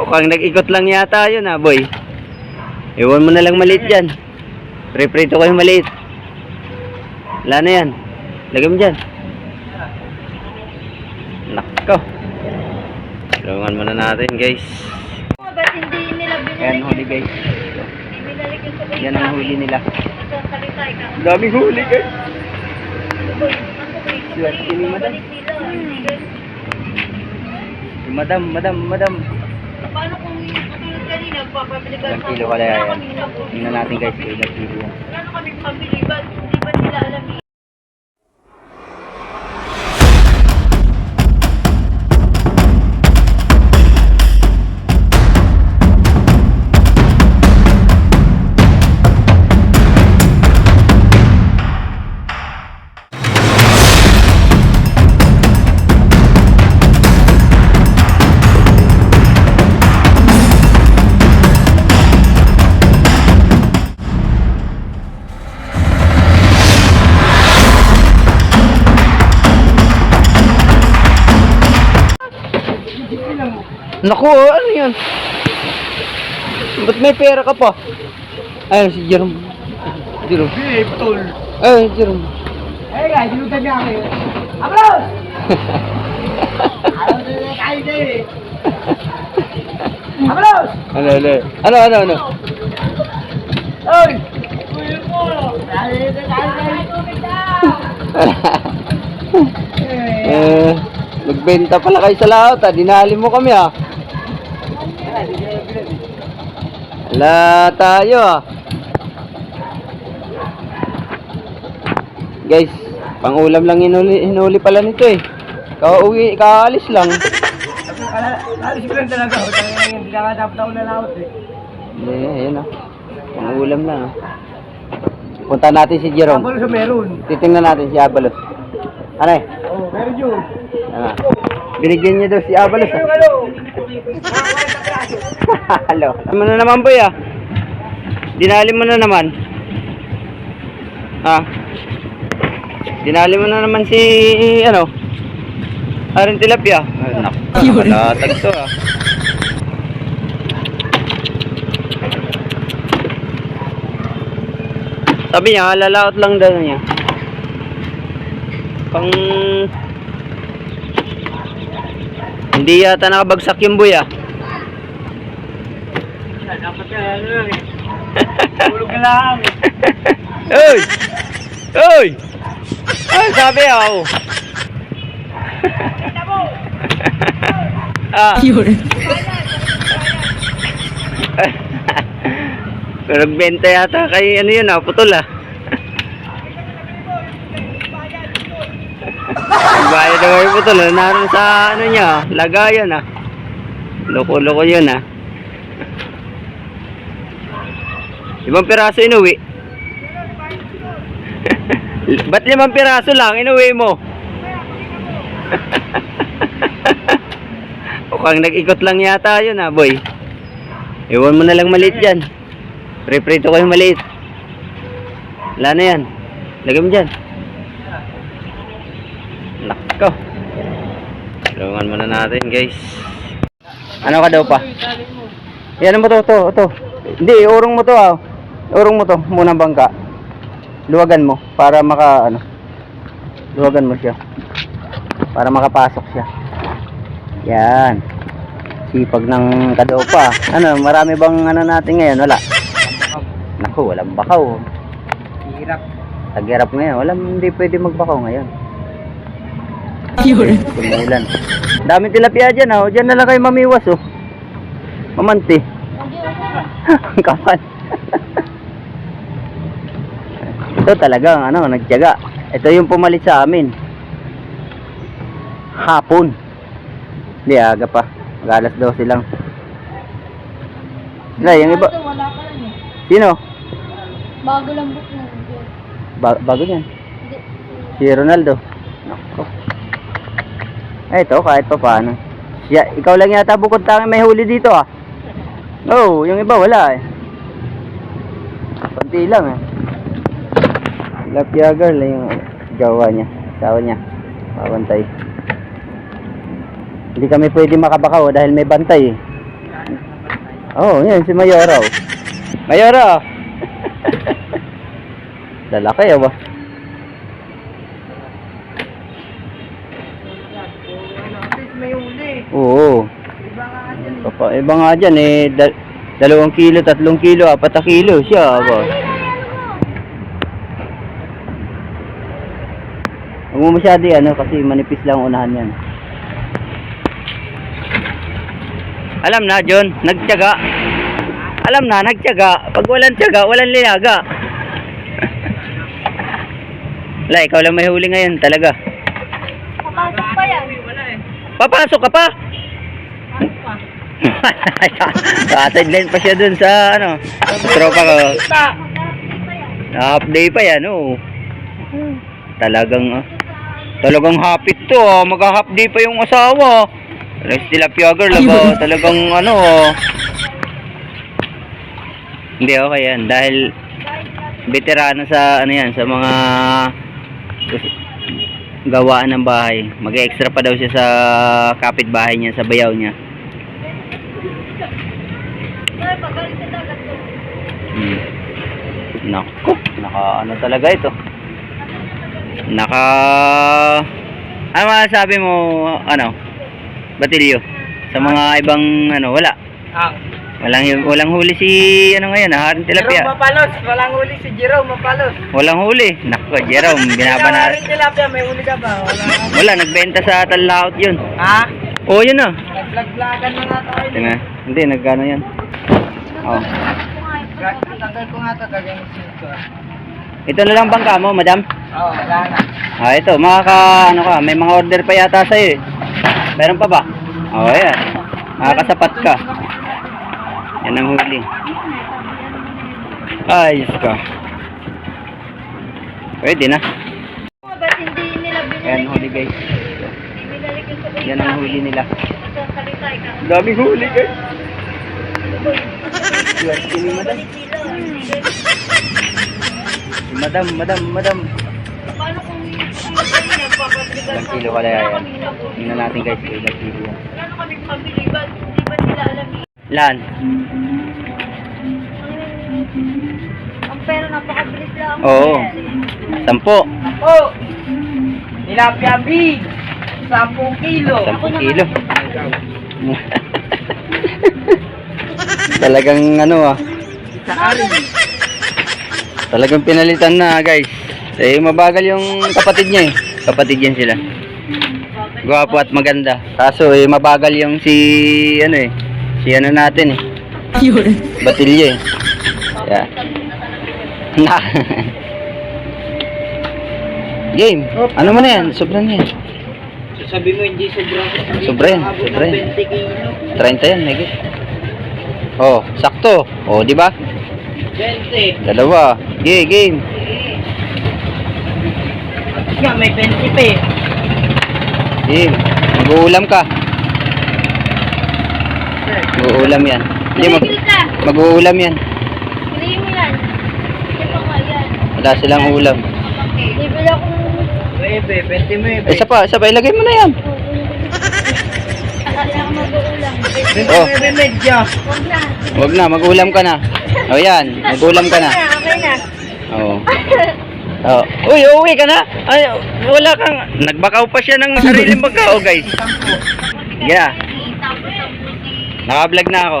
Mukhang nag-ikot lang yata yun ah, boy. Iwan mo na lang maliit dyan. Pre-prito ko yung maliit. Wala na yan. Lagay mo dyan. Nako. Tulungan muna natin guys. Ba't hindi nila binalik? Ayan huli guys. Yan ang huli nila. Sa. Daming huli guys. Swerte ni madam. Madam, madam, madam. Paano kung katulad kanina, papabili ka Ilang kilo kaya yan? Tingnan natin guys ilang kilo yan. Wala na kami pabili, ba't hindi ba nila alam Naku, ano yun? Ba't may pera ka pa? Ayun, si Jerome. Jerome. Eh, tol. Ay, Jerome. Eh, guys, dilutan niya ako yun. Abros! Ayaw na nila kain na eh. Abros! Ano, ano? Ano, ano, ano? Oy! Kuya mo! Ayaw na kain na. Eh, eh, nagbenta pala kayo sa laot, ah. Dinali mo kami, ah. Wala tayo, ah. Guys, pang-ulam lang hinuli, hinuli pala nito, eh. Kauwi, kaalis lang. Alis ko lang talaga. Hindi na dapat ako nalawat eh. Eh, ayan, ah. Pang-ulam lang, ah. Punta natin si Jerome. Abalo sa meron. Titingnan natin si Abalos. Ano eh? Oh, meron yun. Ah. Binigyan niya daw si Abalos. Ah. Mga 40 piraso. Hello. Ano na naman boy ah? Dinali mo na naman. Ah. Dinali mo na naman si ano? Arin tilapia. Ay, naku. Malatag to ah. Sabi niya, lalaot lang daw niya. Pang... Hindi yata nakabagsak yung buya. Dapat ano lang eh. Tulog na lang. Uy! Uy! Ay, sabi ako. ah. Pero nagbenta yata kay ano yun ah, putol ah. Bayad na kayo putol ah, naroon sa ano niya, ah, lagayan ah. Loko-loko yun ah. Limang piraso inuwi. Ba't limang piraso lang inuwi mo? Mukhang nag-ikot lang yata yun ah, boy. Iwan mo na lang maliit dyan. Pre-prito ko yung maliit. Wala na yan. Lagay mo dyan. Nako. Tulungan muna natin guys. Ano ka daw pa? Yan mo to, to, to. Hindi, urong mo to ah. Urong mo to, muna bangka. Luwagan mo para maka ano. Luwagan mo siya. Para makapasok siya. Yan. Sipag ng kadopa. Ano, marami bang ano natin ngayon? Wala. Naku, walang bakaw. Hirap. Tagirap ngayon. Walang hindi pwede magbakaw ngayon. Tumulan. Dami tilapia dyan oh. Dyan na lang kayo mamiwas oh. Mamanti. Ang kapal. Ito talagang ano, nagtiyaga. Ito yung pumalit sa amin. Hapon. Hindi, aga pa. Mag-alas 12 lang. Wala, yung iba. Wala lang eh. Sino? Bago lang book na. Ba- bago yan. Hindi. Si Ronaldo. Nako. Ay, ito, kahit pa paano. Siya, ikaw lang yata bukod tangi may huli dito ah. Oh, yung iba wala eh. Konti lang eh. Tilapia girl yung gawa niya. Sawa niya. Pabantay. Hindi kami pwede makabakaw dahil may bantay. Oh, yan si Mayora. oh. Mayora! Lalaki ah ba? May uli. Oo. Iba nga dyan iba nga eh, dal- dalawang kilo, tatlong kilo, apat kilo siya ba? Huwag mo masyado ano, kasi manipis lang unahan yan. Alam na, John, nagtyaga. Alam na, nagtyaga. Pag walang tyaga, walang liyaga. Wala, ikaw lang may huli ngayon, talaga. Papasok pa yan. Papasok ka pa! Ka-sideline pa siya dun sa, ano, tropa ko. Half day pa yan, oo. Talagang, ah, talagang happy to, ah. Mag-half day pa yung asawa. Talagang tilapia girl, ah, talagang, ano, ah. Hindi, okay yan. Dahil, veterano sa, ano yan, sa mga gawaan ng bahay. Mag-extra pa daw siya sa kapitbahay niya, sa bayaw niya. Ay, pagaling sa dagat to. Hmm. Naku, naka ano talaga ito. Naka Ano masasabi mo ano? Batilyo sa mga ibang ano wala. Ang. Walang walang huli si ano ngayon, ha? Haring Jerome tilapia. Mapalos. Walang uli si Jerome Mapalos. Walang huli. Naku, Jerome, binaba na. Haring tilapia, may uli ka ba? Wala. Wala, nagbenta sa Talaut 'yun. Ha? Oh, 'yun na. Nag-vlog-vlogan na nga tayo. Tingnan. Hindi nagano 'yan. Oh. Tagal ko nga ito, gagawin ko. Ito na lang bangka mo, madam. Oo, wala na. Ah, ito, makaka, ano ka, may mga order pa yata sa'yo eh. Meron pa ba? Oo, oh, ayan. Makakasapat ka. Yan ang huli. Ayos ka. Pwede na. Ba't hindi nila binalik? Ayan huli guys. Yan ang huli nila. Daming huli guys. Swerte ni madam. Madam, madam, madam. Paano kung Ilang kilo kaya yan? Tingnan natin guys kung ilang kilo yan. Paano kami pabili ba? Hindi ba nila alam? Lan. Ang pera napakabilis lang. Oo. Sampo. Ako! Tilapia big! 10 kilo! Sampung kilo. Talagang ano ah. Sa arin. Talagang pinalitan na guys. Eh mabagal yung kapatid niya eh. Kapatid yan sila. Gwapo at maganda. Kaso eh mabagal yung si ano eh. Si ano natin eh. Batilya eh. Yeah. Na. Game. Ano mo na yan? Sobrang yan. Sabi mo hindi sobrang... Sobra yan, sobra yan. 20 kilo. 30 yan, Megit. Oh, sakto. Oh, di ba? 20. Dalawa. Game, game. Nga, may 20 pa eh. Game. Mag-uulam ka. Mag-uulam yan. Hindi, mag mag-uulam yan. Piliin mo yan. Hindi pa nga yan. Wala silang ulam. Bibili akong... 9, 20 mo eh. Isa pa, isa pa. Ilagay mo na yan. Akala ko mag-uulam. 20 Oh. na. Huwag na, mag-ulam ka na. O yan, mag-ulam ka na. Oo. Oh. Uy, uuwi ka na? Ay, wala kang... Nagbakaw pa siya ng sariling bagao, guys. Yeah. Naka-vlog na ako.